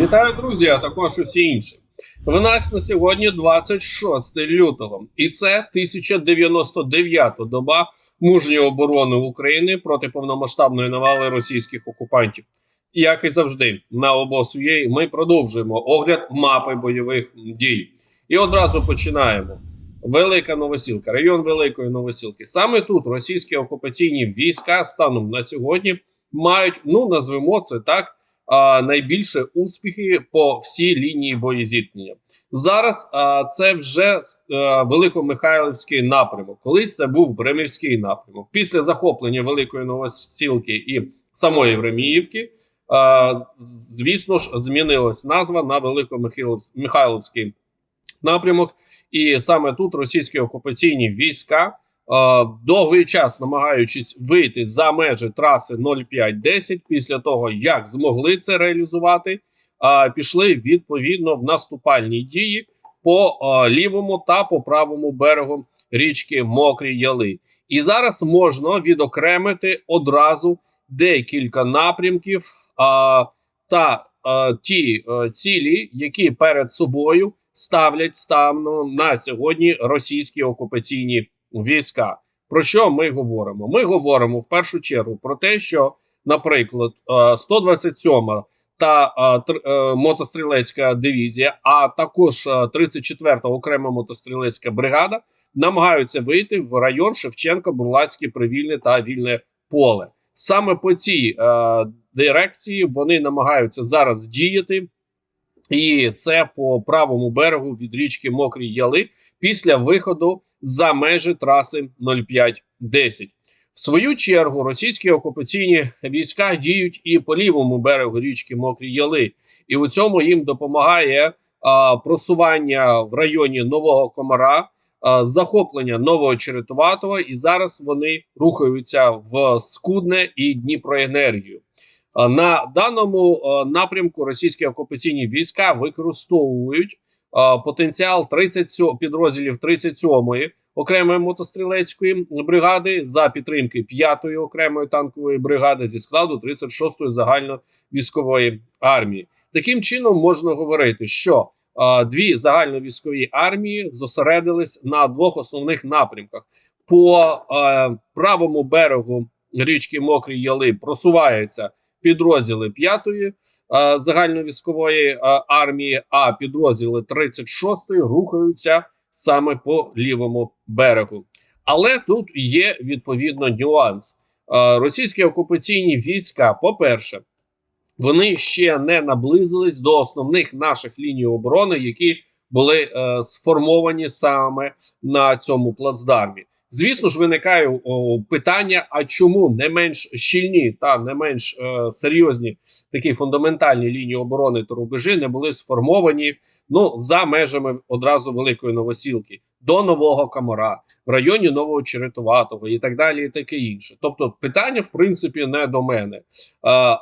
Вітаю, друзі, а також усі інші. В нас на сьогодні 26 лютого, і це 1099-та доба мужньої оборони України проти повномасштабної навали російських окупантів. Як і завжди, на обосує ми продовжуємо огляд мапи бойових дій. І одразу починаємо. Велика Новосілка, район Великої Новосілки. Саме тут російські окупаційні війська станом на сьогодні мають, ну назвемо це так, найбільше успіхи по всій лінії боєзіткнення. Зараз а, це вже а, Великомихайлівський напрямок. Колись це був Времівський напрямок. Після захоплення Великої Новосілки і самої Времіївки, звісно ж, змінилась назва на Великомихайлівський напрямок. І саме тут російські окупаційні війська, е, довгий час намагаючись вийти за межі траси 0510, після того як змогли це реалізувати, е, пішли відповідно в наступальні дії по е, лівому та по правому берегу річки Мокрі Яли. І зараз можна відокремити одразу декілька напрямків е, та е, ті е, цілі, які перед собою ставлять станом на сьогодні російські окупаційні війська. Про що ми говоримо? Ми говоримо в першу чергу про те, що, наприклад, 127 та е, мотострілецька дивізія, а також 34-та окрема мотострілецька бригада намагаються вийти в район Шевченка, Бурлацьке, Привільне та Вільне поле. Саме по цій е, дирекції вони намагаються зараз діяти. І це по правому берегу від річки Мокрі Яли після виходу за межі траси 0510. В свою чергу російські окупаційні війська діють і по лівому берегу річки Мокрі Яли, і у цьому їм допомагає а, просування в районі Нового Комара, а, захоплення нового Черетуватого, і зараз вони рухаються в Скудне і Дніпроенергію. На даному напрямку російські окупаційні війська використовують потенціал 37 підрозділів 37-ї окремої мотострілецької бригади за підтримки 5-ї окремої танкової бригади зі складу 36-ї загальновійськової армії. Таким чином можна говорити, що дві загальновійськові армії зосередились на двох основних напрямках. По правому берегу річки Мокрі Яли просувається підрозділи 5-ї загальновійськової армії, а підрозділи 36-ї рухаються саме по лівому берегу. Але тут є відповідно нюанс. Російські окупаційні війська, по-перше, вони ще не наблизились до основних наших ліній оборони, які були е, сформовані саме на цьому плацдармі. Звісно ж, виникає питання: а чому не менш щільні та не менш е, серйозні такі фундаментальні лінії оборони та рубежі не були сформовані ну за межами одразу великої новосілки до нового Камара в районі Нового Черетуватого і так далі, і таке інше. Тобто, питання в принципі не до мене, е,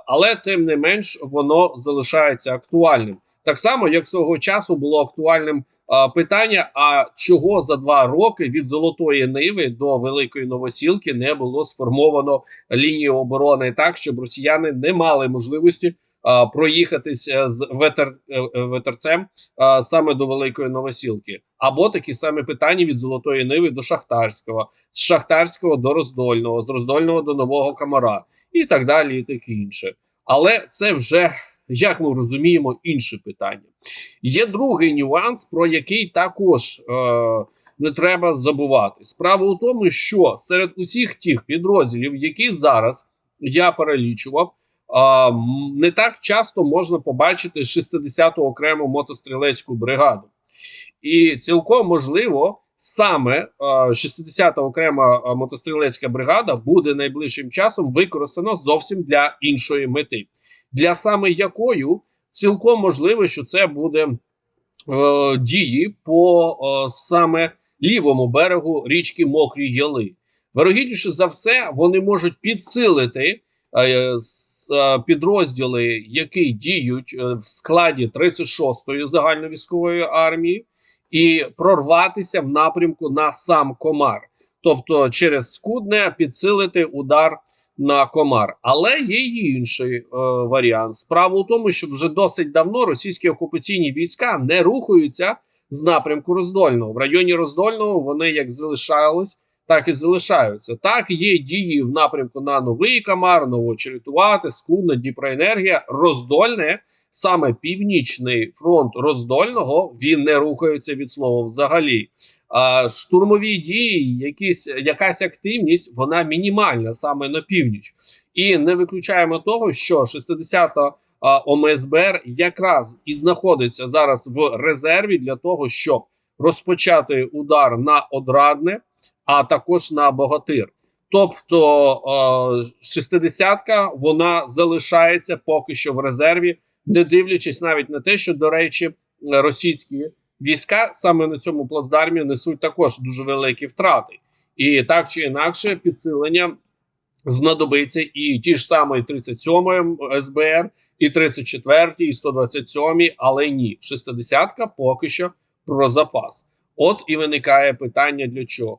але тим не менш воно залишається актуальним. Так само, як свого часу було актуальним а, питання: а чого за два роки від Золотої Ниви до Великої Новосілки не було сформовано лінію оборони так, щоб росіяни не мали можливості а, проїхатися з ветер, е, е, ветерцем а, саме до Великої Новосілки? Або такі самі питання від Золотої Ниви до Шахтарського, з Шахтарського до Роздольного, з Роздольного до Нового Камара і так далі, і таке інше. Але це вже як ми розуміємо, інше питання. Є другий нюанс, про який також е, не треба забувати. Справа у тому, що серед усіх тих підрозділів, які зараз я перелічував, е, не так часто можна побачити 60-ту окрему мотострілецьку бригаду. І цілком можливо. Саме 60-та окрема мотострілецька бригада буде найближчим часом використана зовсім для іншої мети для саме якою цілком можливо, що це буде е, дії по е, саме лівому берегу річки Мокрі Яли. Вирогідніше за все, вони можуть підсилити е, е, підрозділи, які діють е, в складі 36-ї загальновійськової армії, і прорватися в напрямку на сам комар, тобто через Скудне підсилити удар на комар. Але є й інший е, варіант. Справа у тому, що вже досить давно російські окупаційні війська не рухаються з напрямку Роздольного. В районі Роздольного вони як залишались, так і залишаються. Так, є дії в напрямку на Новий Камар, Новочеретувати, Скудна, Дніпроенергія. Роздольне, саме північний фронт Роздольного, він не рухається від слова взагалі. Штурмові дії, якісь, якась активність, вона мінімальна саме на північ. І не виключаємо того, що 60-та ОМСБР якраз і знаходиться зараз в резерві для того, щоб розпочати удар на Одрадне, а також на Богатир. Тобто шестидесятка вона залишається поки що в резерві, не дивлячись навіть на те, що, до речі, російські війська саме на цьому плацдармі несуть також дуже великі втрати, і так чи інакше, підсилення знадобиться і ті ж самої 37 СБР, і 34, і 127, але ні, 60-ка поки що про запас. От і виникає питання для чого.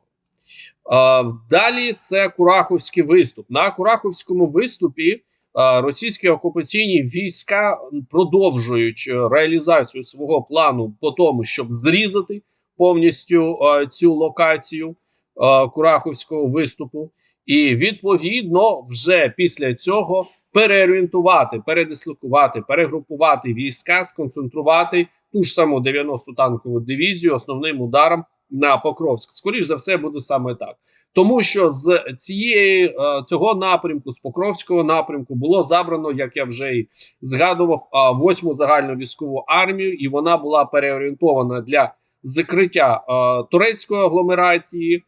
Далі це Кураховський виступ. На Кураховському виступі російські окупаційні війська продовжують uh, реалізацію свого плану по тому, щоб зрізати повністю цю локацію Кураховського виступу, і відповідно вже після цього переорієнтувати, передислокувати, перегрупувати війська, сконцентрувати ту ж саму 90-ту танкову дивізію основним ударом на Покровськ. Скоріше за все, буде саме так. Тому що з цієї цього напрямку, з Покровського напрямку, було забрано, як я вже й згадував, восьму загальну військову армію, і вона була переорієнтована для закриття турецької агломерації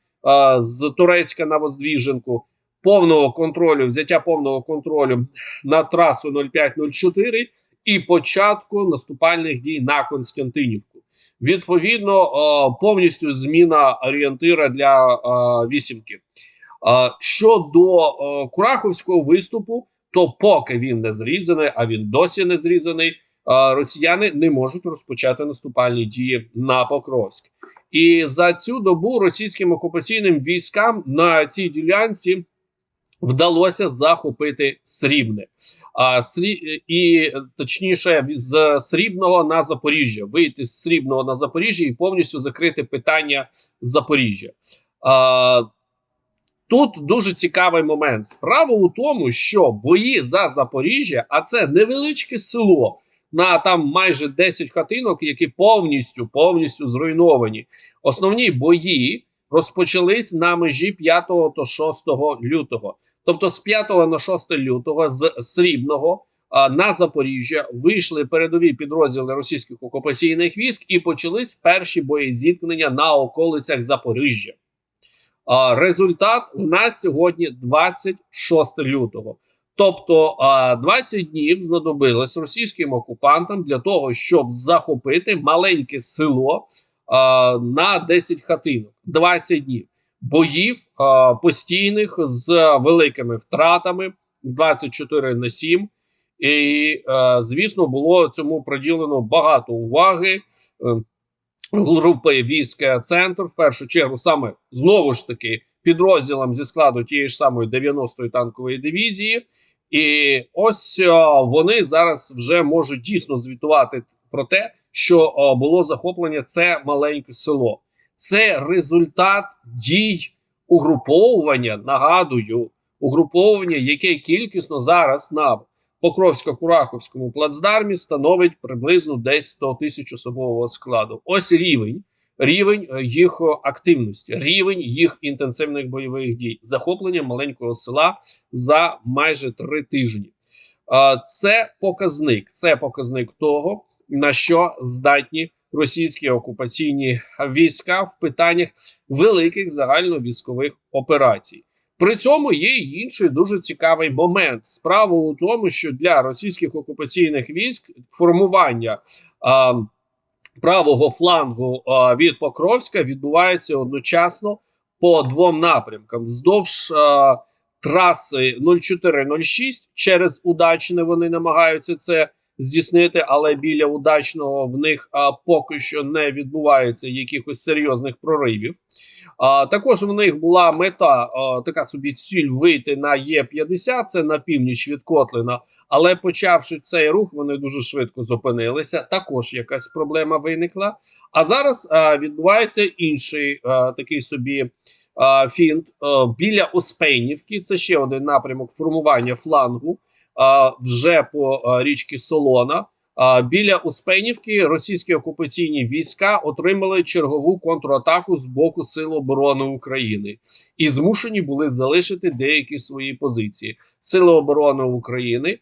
з Турецька на Воздвіженку, повного контролю, взяття повного контролю на трасу 0504 і початку наступальних дій на Константинівку. Відповідно, повністю зміна орієнтира для вісімки. Щодо Кураховського виступу, то поки він не зрізаний, а він досі не зрізаний, росіяни не можуть розпочати наступальні дії на Покровськ. І за цю добу російським окупаційним військам на цій ділянці вдалося захопити срібне, срі... і точніше з срібного на Запоріжжя, вийти з срібного на Запоріжжя і повністю закрити питання Запоріжжя. Тут дуже цікавий момент. Справа у тому, що бої за Запоріжжя, а це невеличке село. На там майже 10 хатинок, які повністю повністю зруйновані. Основні бої розпочались на межі 5 та 6 лютого. Тобто з 5 на 6 лютого з Срібного на Запоріжжя вийшли передові підрозділи російських окупаційних військ і почались перші бої зіткнення на околицях Запоріжжя. Результат у нас сьогодні 26 лютого. Тобто 20 днів знадобилось російським окупантам для того, щоб захопити маленьке село на 10 хатинок. 20 днів боїв постійних з великими втратами 24 на 7. І, звісно, було цьому приділено багато уваги. Е, групи військ центр в першу чергу саме знову ж таки підрозділам зі складу тієї ж самої 90-ї танкової дивізії, і ось о, вони зараз вже можуть дійсно звітувати про те, що було захоплення це маленьке село. Це результат дій угруповування. Нагадую, угруповування, яке кількісно зараз на Покровсько-Кураховському плацдармі становить приблизно десь 100 тисяч особового складу. Ось рівень рівень е, їх активності, рівень їх інтенсивних бойових дій, захоплення маленького села за майже три тижні. Це показник, це показник того, на що здатні російські окупаційні війська в питаннях великих загальновійськових операцій. При цьому є й інший дуже цікавий момент. Справа у тому, що для російських окупаційних військ формування а, правого флангу а, від Покровська відбувається одночасно по двом напрямкам вздовж а, траси 0406 через удачне вони намагаються це здійснити, але біля удачного в них а, поки що не відбувається якихось серйозних проривів. А, також в них була мета, а, така собі ціль вийти на Є-50, це на північ від Котлина. Але почавши цей рух, вони дуже швидко зупинилися. Також якась проблема виникла. А зараз а, відбувається інший а, такий собі фінт біля Оспенівки. Це ще один напрямок формування флангу вже по річці Солона. Біля Успенівки російські окупаційні війська отримали чергову контратаку з боку Сил оборони України і змушені були залишити деякі свої позиції. Сили оборони України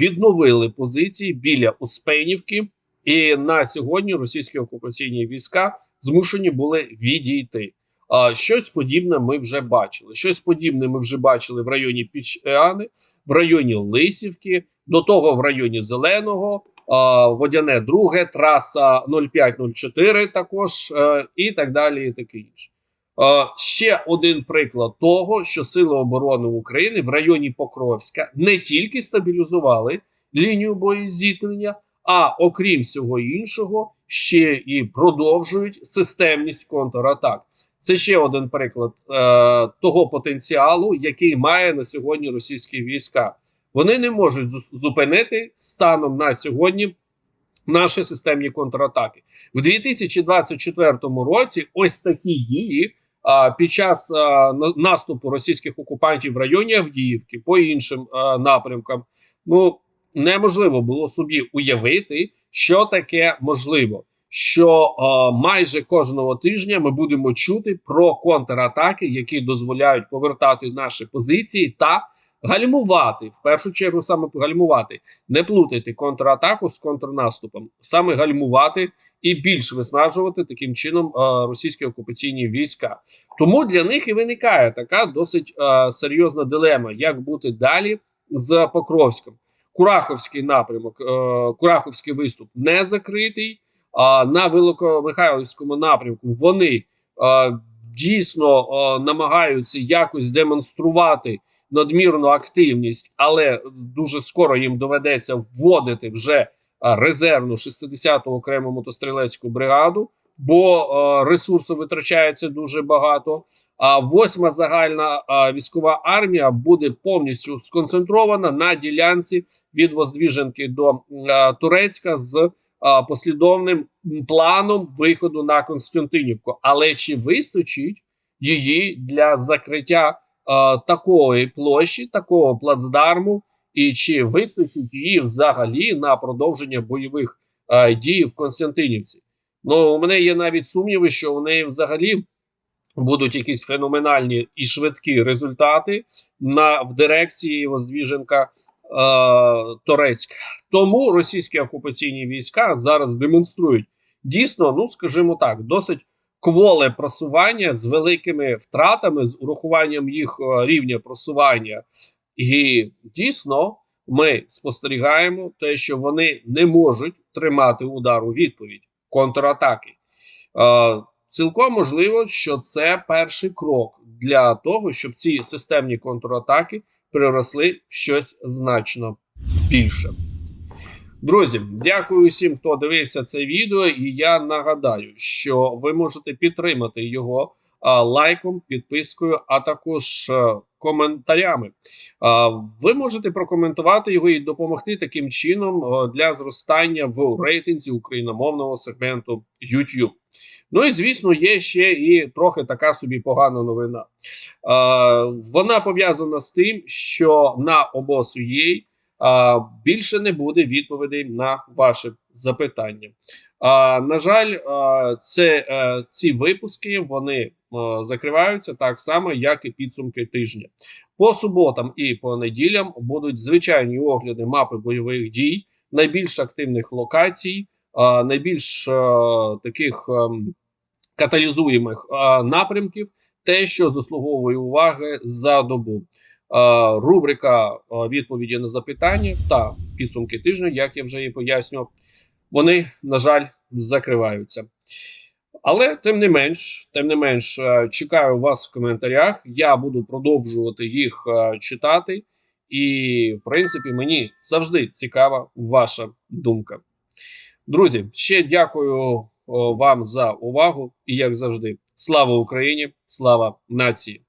відновили позиції біля Успенівки, і на сьогодні російські окупаційні війська змушені були відійти. Щось подібне ми вже бачили. Щось подібне ми вже бачили в районі Пічани, в районі Лисівки, до того в районі Зеленого. Водяне друге, траса 0504 також е, і так далі, і таке інше. Ще один приклад того, що Сили оборони України в районі Покровська не тільки стабілізували лінію боєзіткнення, а окрім всього іншого, ще і продовжують системність контратак. Це ще один приклад е, того потенціалу, який має на сьогодні російські війська. Вони не можуть зупинити станом на сьогодні наші системні контратаки в 2024 році. Ось такі дії під час а, наступу російських окупантів в районі Авдіївки по іншим а, напрямкам. Ну неможливо було собі уявити, що таке можливо. Що а, майже кожного тижня ми будемо чути про контратаки, які дозволяють повертати наші позиції та гальмувати в першу чергу саме гальмувати, не плутати контратаку з контрнаступом, саме гальмувати і більш виснажувати таким чином е, російські окупаційні війська. Тому для них і виникає така досить е, серйозна дилема, як бути далі з Покровськом. Кураховський напрямок, е, Кураховський виступ не закритий. На Великомихайлівському напрямку вони е, дійсно е, намагаються якось демонструвати надмірну активність, але дуже скоро їм доведеться вводити вже резервну 60-ту окрему мотострілецьку бригаду, бо е, ресурсу витрачається дуже багато. А восьма загальна а, військова армія буде повністю сконцентрована на ділянці від Воздвіженки до а, Турецька з послідовним планом виходу на Константинівку. Але чи вистачить її для закриття? такої площі, такого плацдарму, і чи вистачить її взагалі на продовження бойових дій в Константинівці? Ну, у мене є навіть сумніви, що у неї взагалі будуть якісь феноменальні і швидкі результати на в дирекції Воздвіженка е, Торецька. Тому російські окупаційні війська зараз демонструють дійсно, ну скажімо так, досить кволе просування з великими втратами, з урахуванням їх е, рівня просування. І дійсно ми спостерігаємо те, що вони не можуть тримати удар у відповідь контратаки. Е, Цілком можливо, що це перший крок для того, щоб ці системні контратаки переросли в щось значно більше. Друзі, дякую всім, хто дивився це відео. І я нагадаю, що ви можете підтримати його лайком, підпискою, а також а, коментарями. Ви можете прокоментувати його і допомогти таким чином для зростання в рейтинзі україномовного сегменту YouTube. Ну і звісно, є ще і трохи така собі погана новина. Вона пов'язана з тим, що на обосу.ua а, більше не буде відповідей на ваші запитання. А, на жаль, а, це, а, ці випуски вони а, закриваються так само, як і підсумки тижня. По суботам і по неділям будуть звичайні огляди мапи бойових дій, найбільш активних локацій, а, найбільш а, таких а, каталізуємих напрямків, те, що заслуговує уваги за добу. Рубрика відповіді на запитання та підсумки тижня, як я вже і пояснював, вони, на жаль, закриваються. Але тим не менш, тим не менш, чекаю вас в коментарях. Я буду продовжувати їх читати, і, в принципі, мені завжди цікава ваша думка. Друзі, ще дякую вам за увагу і, як завжди, Слава Україні! Слава нації!